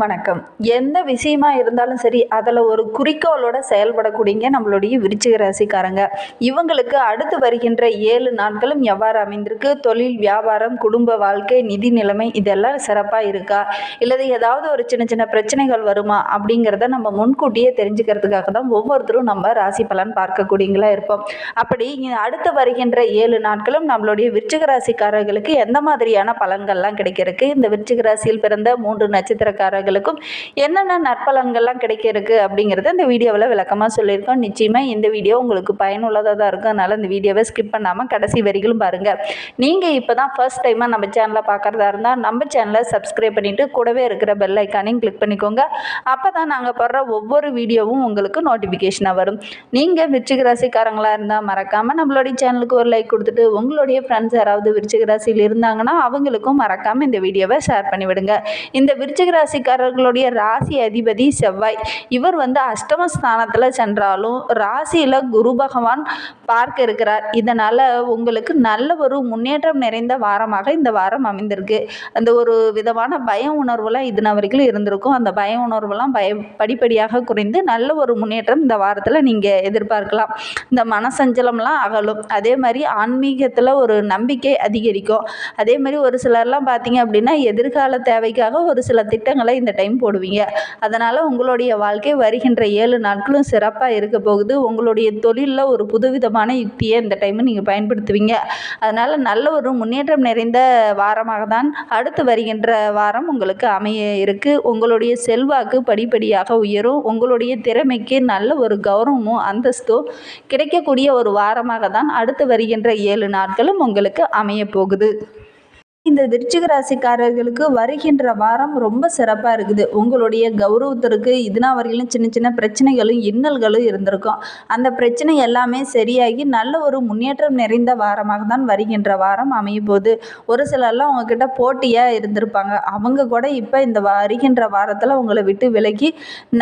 வணக்கம். எந்த விஷயமா இருந்தாலும் சரி அதில் ஒரு குறிக்கோளோட செயல்படக்கூடியங்க நம்மளுடைய விருச்சிக ராசிக்காரங்க. இவங்களுக்கு அடுத்து வருகின்ற ஏழு நாட்களும் எவ்வாறு அமைந்திருக்கு? தொழில் வியாபாரம் குடும்ப வாழ்க்கை நிதி நிலைமை இதெல்லாம் சிறப்பாக இருக்கா? இல்லது ஏதாவது ஒரு சின்ன சின்ன பிரச்சனைகள் வருமா? அப்படிங்கிறத நம்ம முன்கூட்டியே தெரிஞ்சுக்கிறதுக்காக தான் ஒவ்வொருத்தரும் நம்ம ராசி பலன் பார்க்கக்கூடியங்களா இருப்போம். அப்படி அடுத்து வருகின்ற ஏழு நாட்களும் நம்மளுடைய விருச்சிக ராசிக்காரர்களுக்கு எந்த மாதிரியான பலன்கள்லாம் கிடைக்கிறதுக்கு இந்த விருச்சிக ராசியில் பிறந்த மூன்று நட்சத்திரக்காரர்களுக்கும் என்னென்ன நற்பலன்கள்லாம் கிடைக்க இருக்கு அப்படிங்கிறத இந்த வீடியோவில் விளக்கமாக சொல்லியிருக்கோம். நிச்சயமாக இந்த வீடியோ உங்களுக்கு பயனுள்ளதாக தான் இருக்கும். அதனால் இந்த வீடியோவை ஸ்கிப் பண்ணாமல் கடைசி வரிகளும் பாருங்கள் நீங்கள் இப்போ தான் ஃபர்ஸ்ட் டைமாக நம்ம சேனலை பார்க்குறதா இருந்தால் நம்ம சேனலை சப்ஸ்கிரைப் பண்ணிவிட்டு கூடவே இருக்கிற பெல் ஐக்கானையும் கிளிக் பண்ணிக்கோங்க. அப்போ தான் நாங்கள் போடுற ஒவ்வொரு வீடியோவும் உங்களுக்கு நோட்டிஃபிகேஷனாக வரும். நீங்கள் விருச்சிக ராசிக்காரங்களாக இருந்தால் மறக்காமல் நம்மளுடைய சேனலுக்கு ஒரு லைக் கொடுத்துட்டு உங்களுடைய ஃப்ரெண்ட்ஸ் யாராவது விருச்சிக ராசியில் இருந்தாங்கன்னா அவங்களுக்கும் மறக்காமல் இந்த வீடியோவை ஷேர் பண்ணிவிடுங்க. இந்த விருச்சிக ராசிக்காரர்களுடைய ராசி அதிபதி செவ்வாய். இவர் வந்து அஷ்டம ஸ்தானத்தில் சென்றாலும் ராசியில் குரு பகவான் பார்க்க இருக்கிறார். இதனால் உங்களுக்கு நல்ல ஒரு முன்னேற்றம் நிறைந்த வாரமாக இந்த வாரம் அமைந்திருக்கு. அந்த ஒரு விதமான பய உணர்வுலாம் இதுன வரைக்கும் இருந்திருக்கும். அந்த பய உணர்வுலாம் பய படிப்படியாக குறைந்து நல்ல ஒரு முன்னேற்றம் இந்த வாரத்தில் நீங்கள் எதிர்பார்க்கலாம். இந்த மனசஞ்சலம்லாம் அகலும். அதே மாதிரி ஆன்மீகத்தில் ஒரு நம்பிக்கை அதிகரிக்கும். அதே மாதிரி ஒரு சிலர்லாம் பார்த்தீங்க அப்படின்னா எதிர்கால தேவைக்காக ஒரு சில திட்டங்களை இந்த டைம் போடுவீங்க. அதனால் உங்களுடைய வாழ்க்கை வருகின்ற ஏழு நாட்களும் சிறப்பாக இருக்க போகுது. உங்களுடைய தொழிலில் ஒரு புதுவிதமான யுக்தியை இந்த டைமு நீங்கள் பயன்படுத்துவீங்க. அதனால் நல்ல ஒரு முன்னேற்றம் நிறைந்த வாரமாக தான் அடுத்து வருகின்ற வாரம் உங்களுக்கு அமைய இருக்குது உங்களுடைய செல்வாக்கு படிப்படியாக உயரும். உங்களுடைய திறமைக்கு நல்ல ஒரு கௌரவமும் அந்தஸ்தும் கிடைக்கக்கூடிய ஒரு வாரமாக தான் அடுத்து வருகின்ற ஏழு நாட்களும் உங்களுக்கு அமைய போகுது. இந்த விருச்சிக ராசிக்காரர்களுக்கு வருகின்ற வாரம் ரொம்ப சிறப்பாக இருக்குது. உங்களுடைய கௌரவத்திற்கு இதுனா வரையிலும் சின்ன சின்ன பிரச்சனைகளும் இன்னல்களும் இருந்திருக்கும். அந்த பிரச்சனை எல்லாமே சரியாகி நல்ல ஒரு முன்னேற்றம் நிறைந்த வாரமாக தான் வருகின்ற வாரம் அமைய போகுது. ஒரு சிலர்லாம் உங்ககிட்ட போட்டியாக இருந்திருப்பாங்க. அவங்க கூட இப்போ இந்த வருகின்ற வாரத்தில் உங்களை விட்டு விலகி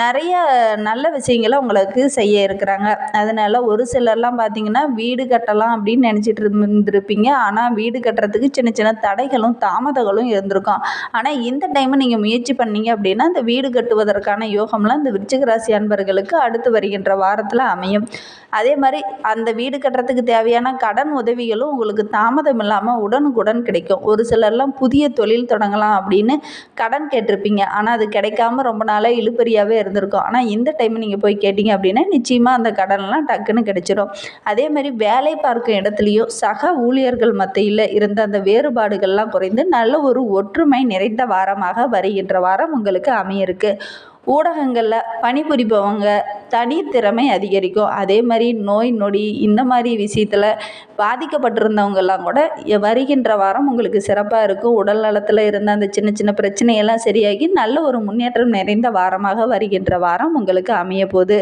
நிறைய நல்ல விஷயங்களை உங்களுக்கு செய்ய இருக்கிறாங்க. அதனால் ஒரு சிலர்லாம் பார்த்தீங்கன்னா வீடு கட்டலாம் அப்படின்னு நினச்சிட்டு இருந்திருப்பீங்க. ஆனால் வீடு கட்டுறதுக்கு சின்ன சின்ன தடைகளும் தாமதங்களும் இருந்திருக்கும். ஆனால் இந்த டைம் நீங்கள் முயற்சி பண்ணீங்க அப்படின்னா இந்த வீடு கட்டுவதற்கான யோகம்லாம் இந்த விருச்சிக ராசி அன்பர்களுக்கு அடுத்து வருகின்ற வாரத்தில் அமையும். அதே மாதிரி அந்த வீடு கட்டுறதுக்கு தேவையான கடன் உதவிகளும் உங்களுக்கு தாமதம் இல்லாமல் உடனுக்குடன் கிடைக்கும். ஒரு சிலர்லாம் புதிய தொழில் தொடங்கலாம் அப்படின்னு கடன் கேட்டிருப்பீங்க. ஆனால் அது கிடைக்காம ரொம்ப நாளாக இழுப்பறியாகவே இருந்திருக்கும். ஆனால் இந்த டைம் நீங்கள் போய் கேட்டிங்க அப்படின்னா நிச்சயமாக அந்த கடன்லாம் டக்குன்னு கிடைச்சிடும் அதே மாதிரி வேலை பார்க்கும் இடத்துலையும் சக ஊழியர்கள் மத்தியில் இருந்த அந்த வேறுபாடுகள்லாம் குறைந்து நல்ல ஒரு ஒற்றுமை நிறைந்த வாரமாக வருகின்ற வாரம் உங்களுக்கு அமையிருக்கு ஊடகங்களில் பணிபுரிபவங்க தனித்திறமை அதிகரிக்கும். அதே மாதிரி நோய் நொடி இந்த மாதிரி விஷயத்தில் பாதிக்கப்பட்டிருந்தவங்கெல்லாம் கூட வருகின்ற வாரம் உங்களுக்கு சிறப்பாக இருக்கும். உடல் நலத்தில் இருந்த அந்த சின்ன சின்ன பிரச்சனையெல்லாம் சரியாகி நல்ல ஒரு முன்னேற்றம் நிறைந்த வாரமாக வருகின்ற வாரம் உங்களுக்கு அமைய போகுது.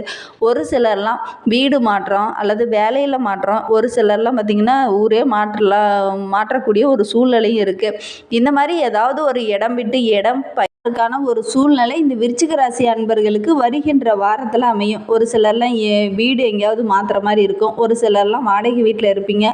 ஒரு சிலர்லாம் வீடு மாற்றம் அல்லது வேலையில் மாற்றம் ஒரு சிலர்லாம் பார்த்திங்கன்னா ஊரே மாற்றலாம் மாற்றக்கூடிய ஒரு சூழ்நிலையும் இருக்குது இந்த மாதிரி ஏதாவது ஒரு இடம் விட்டு இடம் ப அதற்கான ஒரு சூழ்நிலை இந்த விருச்சிக ராசி அன்பர்களுக்கு வருகின்ற வாரத்தில் அமையும். ஒரு சிலர்லாம் வீடு எங்கேயாவது மாற்றுற மாதிரி இருக்கும். ஒரு சிலர்லாம் வாடகை வீட்டில் இருப்பீங்க.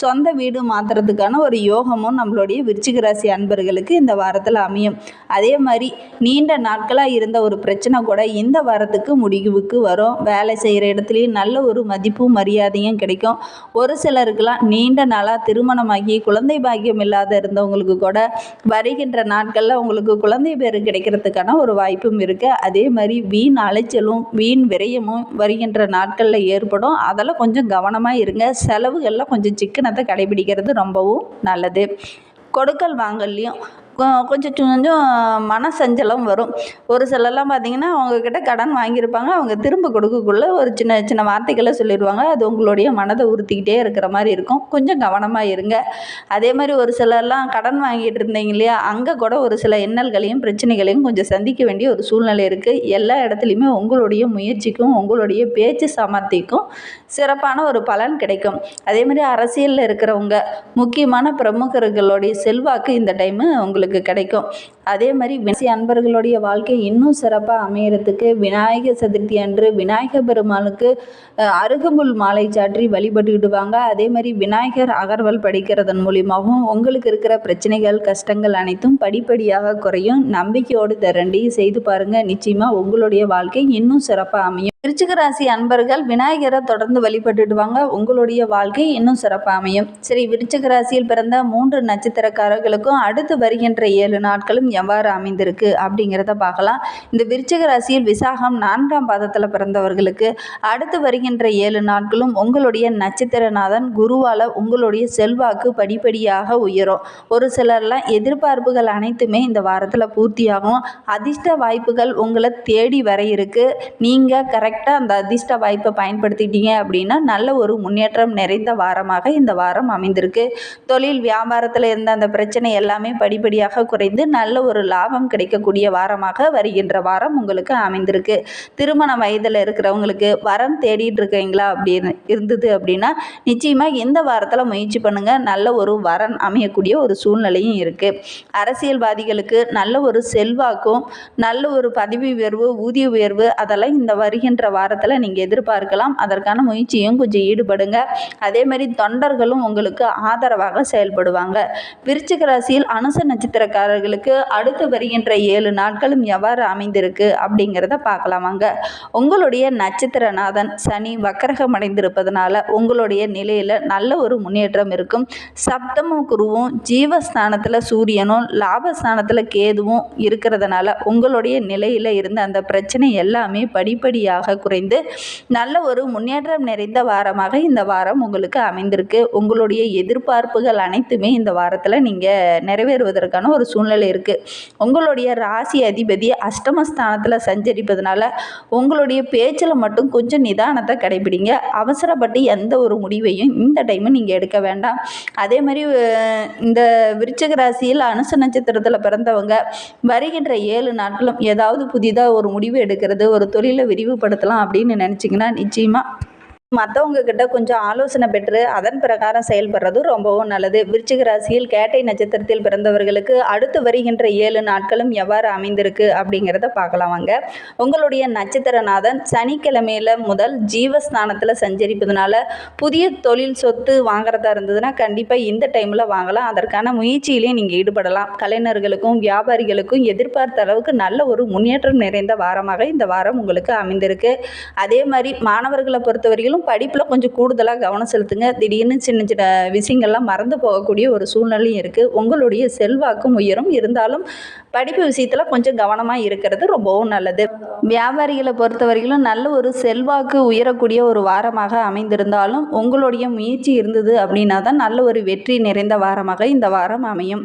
சொந்த வீடு மாற்றுறதுக்கான ஒரு யோகமும் நம்மளுடைய விருச்சிக ராசி அன்பர்களுக்கு இந்த வாரத்தில் அமையும். அதே மாதிரி நீண்ட நாட்களாக இருந்த ஒரு பிரச்சனை கூட இந்த வாரத்துக்கு முடிவுக்கு வரும். வேலை செய்கிற இடத்துலையும் நல்ல ஒரு மதிப்பும் மரியாதையும் கிடைக்கும். ஒரு சிலருக்கெல்லாம் நீண்ட நாளாக திருமணமாகி குழந்தை பாக்கியம் இல்லாத இருந்தவங்களுக்கு கூட வருகின்ற நாட்களில் உங்களுக்கு குழந்தை பேர் கிடைக்கிறதுக்கான ஒரு வாய்ப்பும் இருக்குது அதே மாதிரி வீண் அலைச்சலும் வீண் விரயமும் வருகின்ற நாட்களில் ஏற்படும். அதெல்லாம் கொஞ்சம் கவனமாக இருங்க. செலவுகளில் கொஞ்சம் சிக்கனத்தை கடைபிடிக்கிறது ரொம்பவும் நல்லது. கொடுக்கல் வாங்கல்லையும் கொஞ்சம் கொஞ்சம் மனசஞ்சலம் வரும். ஒரு சிலர்லாம் பார்த்தீங்கன்னா அவங்கக்கிட்ட கடன் வாங்கியிருப்பாங்க. அவங்க திரும்ப கொடுக்கக்குள்ள ஒரு சின்ன சின்ன வார்த்தைகளை சொல்லிடுவாங்க. அது உங்களுடைய மனதை உறுத்திக்கிட்டே இருக்கிற மாதிரி இருக்கும். கொஞ்சம் கவனமாக இருங்க. அதே மாதிரி ஒரு சிலர்லாம் கடன் வாங்கிட்டு இருந்தீங்க இல்லையா? அங்கே கூட ஒரு சில இன்னல்களையும் பிரச்சனைகளையும் கொஞ்சம் சந்திக்க வேண்டிய ஒரு சூழ்நிலை இருக்குது எல்லா இடத்துலையுமே உங்களுடைய முயற்சிக்கும் உங்களுடைய பேச்சு சமர்த்திக்கும் சிறப்பான ஒரு பலன் கிடைக்கும். அதே மாதிரி அரசியலில் இருக்கிறவங்க முக்கியமான பிரமுகர்களுடைய செல்வாக்கு இந்த டைமு உங்களுக்கு உங்களுக்கு கிடைக்கும். அதே மாதிரி விசி அன்பர்களுடைய வாழ்க்கை இன்னும் சிறப்பாக அமையறதுக்கு விநாயகர் சதுர்த்தி அன்று விநாயகர் பெருமாளுக்கு அருகம்புல் மாலை சாற்றி வழிபட்டுக்கிடுவாங்க அதே மாதிரி விநாயகர் அகர்வல் படிக்கிறதன் மூலியமாகவும் உங்களுக்கு இருக்கிற பிரச்சனைகள் கஷ்டங்கள் அனைத்தும் படிப்படியாக குறையும். நம்பிக்கையோடு தரண்டி செய்து பாருங்கள் நிச்சயமாக உங்களுடைய வாழ்க்கை இன்னும் சிறப்பாக அமையும். விருச்சிக ராசி அன்பர்கள் விநாயகரை தொடர்ந்து வழிபட்டுடுவாங்க. உங்களுடைய வாழ்க்கை இன்னும் சிறப்பாக அமையும். சரி விருச்சிக ராசியில் பிறந்த மூன்று நட்சத்திரக்காரர்களுக்கும் அடுத்து வருகின்ற ஏழு நாட்களும் எவ்வாறு அமைந்திருக்கு அப்படிங்கிறத பார்க்கலாம். இந்த விருச்சிக ராசியில் விசாகம் நான்காம் பாதத்தில் பிறந்தவர்களுக்கு அடுத்து வருகின்ற ஏழு நாட்களும் உங்களுடைய நட்சத்திரநாதன் குருவால் உங்களுடைய செல்வாக்கு படிப்படியாக உயரும். ஒரு சிலர்லாம் எதிர்பார்ப்புகள் அனைத்துமே இந்த வாரத்தில் பூர்த்தியாகும். அதிர்ஷ்ட வாய்ப்புகள் உங்களை தேடி வர இருக்கு. நீங்கள் கரெக்ட் கரெக்டாக அந்த அதிர்ஷ்ட வாய்ப்பை பயன்படுத்திட்டீங்க அப்படின்னா நல்ல ஒரு முன்னேற்றம் நிறைந்த வாரமாக இந்த வாரம் அமைந்திருக்கு. தொழில் வியாபாரத்தில் இருந்த அந்த பிரச்சனை எல்லாமே படிப்படியாக குறைந்து நல்ல ஒரு லாபம் கிடைக்கக்கூடிய வாரமாக வருகின்ற வாரம் உங்களுக்கு அமைந்திருக்கு. திருமண வயதில் இருக்கிறவங்களுக்கு வரம் தேடிட்டு இருக்கீங்களா அப்படின்னு இருந்தது அப்படின்னா நிச்சயமாக இந்த வாரத்தில் முயற்சி பண்ணுங்கள் நல்ல ஒரு வரன் அமையக்கூடிய ஒரு சூழ்நிலையும் இருக்குது அரசியல்வாதிகளுக்கு நல்ல ஒரு செல்வாக்கும் நல்ல ஒரு பதவி உயர்வு ஊதிய உயர்வு அதெல்லாம் இந்த வருகின்ற வாரத்தில் நீங்கள் எதிர்பார்க்கலாம். அதற்கான முயற்சியும் கொஞ்சம் ஈடுபடுங்க. அதே மாதிரி தொண்டர்களும் உங்களுக்கு ஆதரவாக செயல்படுவாங்க. விருச்சிக ராசியில் அனுச நட்சத்திரக்காரர்களுக்கு அடுத்து வருகின்ற ஏழு நாட்களும் எவ்வாறு அமைந்திருக்கு அப்படிங்கிறத பார்க்கலாம் வாங்க. உங்களுடைய நட்சத்திரநாதன் சனி வக்கரகம் அடைந்திருப்பதனால உங்களுடைய நிலையில் நல்ல ஒரு முன்னேற்றம் இருக்கும். சப்தம குருவும் ஜீவஸ்தானத்தில் சூரியனும் லாபஸ்தானத்தில் கேதுவும் இருக்கிறதுனால உங்களுடைய நிலையில் இருந்த அந்த பிரச்சனை எல்லாமே படிப்படியாக குறைந்து நல்ல ஒரு முன்னேற்றம் நிறைந்த வாரமாக இந்த வாரம் உங்களுக்கு அமைந்திருக்கு. உங்களுடைய எதிர்பார்ப்புகள் அனைத்துமே இந்த வாரத்தில் நீங்கள் நிறைவேறுவதற்கான ஒரு சூழ்நிலை இருக்குது உங்களுடைய ராசி அதிபதி அஷ்டமஸ்தானத்தில் சஞ்சரிப்பதனால உங்களுடைய பேச்சில் மட்டும் கொஞ்சம் நிதானத்தை கடைபிடிங்க. அவசரப்பட்டு எந்த ஒரு முடிவையும் இந்த டைமு நீங்கள் எடுக்க வேண்டாம். அதே மாதிரி இந்த விருச்சக ராசியில் அனுச நட்சத்திரத்தில் பிறந்தவங்க வருகின்ற ஏழு நாட்களும் ஏதாவது புதிதாக ஒரு முடிவு எடுக்கிறது ஒரு தொழிலை விரிவுபடுத்தலாம் அப்படின்னு நினச்சிங்கன்னா நிச்சயமாக மற்றவங்க கிட்ட கொஞ்சம் ஆலோசனை பெற்று அதன் பிரகாரம் செயல்படுறது ரொம்பவும் நல்லது. விருச்சிக ராசியில் கேட்டை நட்சத்திரத்தில் பிறந்தவர்களுக்கு அடுத்து வருகின்ற ஏழு நாட்களும் எவ்வாறு அமைந்திருக்கு அப்படிங்கிறத பார்க்கலாம் வாங்க. உங்களுடைய நட்சத்திரநாதன் சனிக்கிழமையில முதல் ஜீவஸ்தானத்தில் சஞ்சரிப்பதுனால புதிய தொழில் சொத்து வாங்குறதா இருந்ததுன்னா கண்டிப்பாக இந்த டைமில் வாங்கலாம். அதற்கான முயற்சியிலையும் நீங்கள் ஈடுபடலாம். கலைஞர்களுக்கும் வியாபாரிகளுக்கும் எதிர்பார்த்த அளவுக்கு நல்ல ஒரு முன்னேற்றம் நிறைந்த வாரமாக இந்த வாரம் உங்களுக்கு அமைந்திருக்கு. அதே மாதிரி மாணவர்களை பொறுத்தவரையிலும் படிப்பில் கொஞ்சம் கூடுதலாக கவனம் செலுத்துங்க. திடீர்னு சின்ன சின்ன விஷயங்கள்லாம் மறந்து போகக்கூடிய ஒரு சூழ்நிலையும் இருக்குது உங்களுடைய செல்வாக்கும் உயரும். இருந்தாலும் படிப்பு விஷயத்தில் கொஞ்சம் கவனமாக இருக்கிறது ரொம்பவும் நல்லது. வியாபாரிகளை பொறுத்தவரையிலும் நல்ல ஒரு செல்வாக்கு உயரக்கூடிய ஒரு வாரமாக அமைந்திருந்தாலும் உங்களுடைய முயற்சி இருந்தது அப்படின்னா தான் நல்ல ஒரு வெற்றி நிறைந்த வாரமாக இந்த வாரம் அமையும்.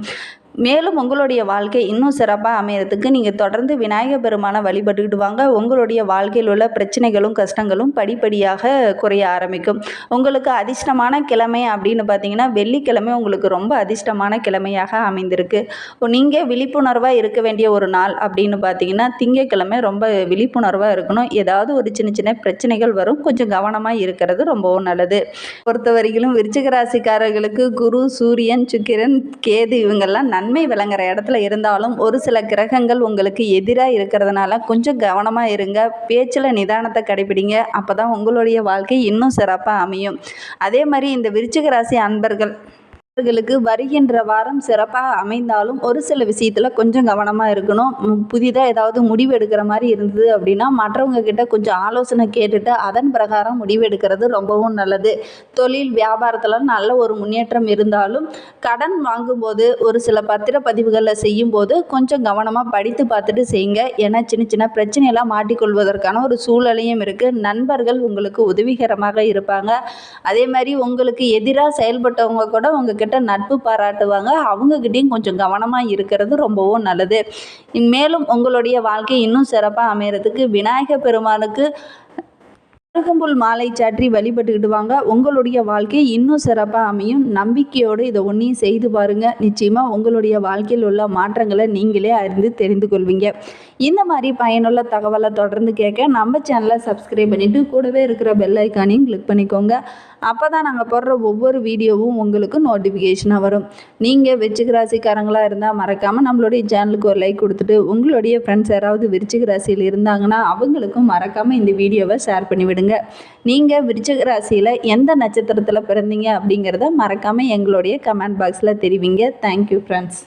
மேலும் உங்களுடைய வாழ்க்கை இன்னும் சிறப்பாக அமையறதுக்கு நீங்கள் தொடர்ந்து விநாயகர் பெருமானை வழிபட்டுக்கிட்டு வாங்க. உங்களுடைய வாழ்க்கையில் உள்ள பிரச்சனைகளும் கஷ்டங்களும் படிப்படியாக குறைய ஆரம்பிக்கும். உங்களுக்கு அதிர்ஷ்டமான கிழமை அப்படின்னு பார்த்தீங்கன்னா வெள்ளிக்கிழமை உங்களுக்கு ரொம்ப அதிர்ஷ்டமான கிழமையாக அமைந்திருக்கு. நீங்கள் விழிப்புணர்வாக இருக்க வேண்டிய ஒரு நாள் அப்படின்னு பார்த்தீங்கன்னா திங்கக்கிழமை ரொம்ப விழிப்புணர்வாக இருக்கணும். ஏதாவது ஒரு சின்ன சின்ன பிரச்சனைகள் வரும். கொஞ்சம் கவனமாக இருக்கிறது ரொம்பவும் நல்லது. பொறுத்தவரையிலும் விருச்சிக ராசிக்காரர்களுக்கு குரு சூரியன் சுக்கிரன் கேது இவங்கெல்லாம் நன் நன்மை விளங்குற இடத்துல இருந்தாலும் ஒரு சில கிரகங்கள் உங்களுக்கு எதிராக இருக்கிறதுனால கொஞ்சம் கவனமாக இருங்க. பேச்சில் நிதானத்தை கடைபிடிங்க. அப்போ தான் உங்களுடைய வாழ்க்கை இன்னும் சிறப்பாக அமையும். அதே மாதிரி இந்த விருச்சிக ராசி அன்பர்கள் அவர்களுக்கு வருகின்ற வாரம் சிறப்பாக அமைந்தாலும் ஒரு சில விஷயத்தில் கொஞ்சம் கவனமாக இருக்கணும். புதிதாக ஏதாவது முடிவு எடுக்கிற மாதிரி இருந்தது அப்படின்னா மற்றவங்க கிட்ட கொஞ்சம் ஆலோசனை கேட்டுட்டு அதன் பிரகாரம் முடிவு எடுக்கிறது ரொம்பவும் நல்லது. தொழில் வியாபாரத்தில் நல்ல ஒரு முன்னேற்றம் இருந்தாலும் கடன் வாங்கும்போது ஒரு சில பத்திரப்பதிவுகளில் செய்யும்போது கொஞ்சம் கவனமாக படித்து பார்த்துட்டு செய்யுங்க. ஏன்னா சின்ன சின்ன பிரச்சனையெல்லாம் மாட்டிக்கொள்வதற்கான ஒரு சூழலையும் இருக்குது நண்பர்கள் உங்களுக்கு உதவிகரமாக இருப்பாங்க. அதே மாதிரி உங்களுக்கு எதிராக செயல்பட்டவங்க கூட உங்ககிட்ட நட்பு பாராட்டுவாங்க. அவங்கக்கிட்டேயும் கொஞ்சம் கவனமாக இருக்கிறது ரொம்பவும் நல்லது. மேலும் உங்களுடைய வாழ்க்கை இன்னும் சிறப்பாக அமைகிறதுக்கு விநாயகர் பெருமானுக்கு அருகம்புல் மாலை சாற்றி வழிபட்டுக்கிட்டு வாங்க உங்களுடைய வாழ்க்கை இன்னும் சிறப்பாக அமையும். நம்பிக்கையோடு இதை ஒன்றையும் செய்து பாருங்கள் நிச்சயமாக உங்களுடைய வாழ்க்கையில் உள்ள மாற்றங்களை நீங்களே அறிந்து தெரிந்து கொள்வீங்க. இந்த மாதிரி பயனுள்ள தகவலை தொடர்ந்து கேட்க நம்ம சேனலை சப்ஸ்கிரைப் பண்ணிவிட்டு கூடவே இருக்கிற பெல் ஐக்கானையும் கிளிக் பண்ணிக்கோங்க. அப்போ தான் நாங்கள் போடுற ஒவ்வொரு வீடியோவும் உங்களுக்கு நோட்டிஃபிகேஷனாக வரும். நீங்கள் விருச்சிக ராசிக்காரங்களாக இருந்தால் மறக்காமல் நம்மளுடைய சேனலுக்கு ஒரு லைக் கொடுத்துட்டு உங்களுடைய ஃப்ரெண்ட்ஸ் யாராவது விருச்சிக ராசியில் இருந்தாங்கன்னா அவங்களுக்கும் மறக்காமல் இந்த வீடியோவை ஷேர் பண்ணிவிடுங்க விடுங்க நீங்கள் விருச்சிக ராசியில் எந்த நட்சத்திரத்தில் பிறந்தீங்க அப்படிங்கிறத மறக்காமல் எங்களுடைய கமெண்ட் பாக்ஸில் தெரிவிங்க. Thank you friends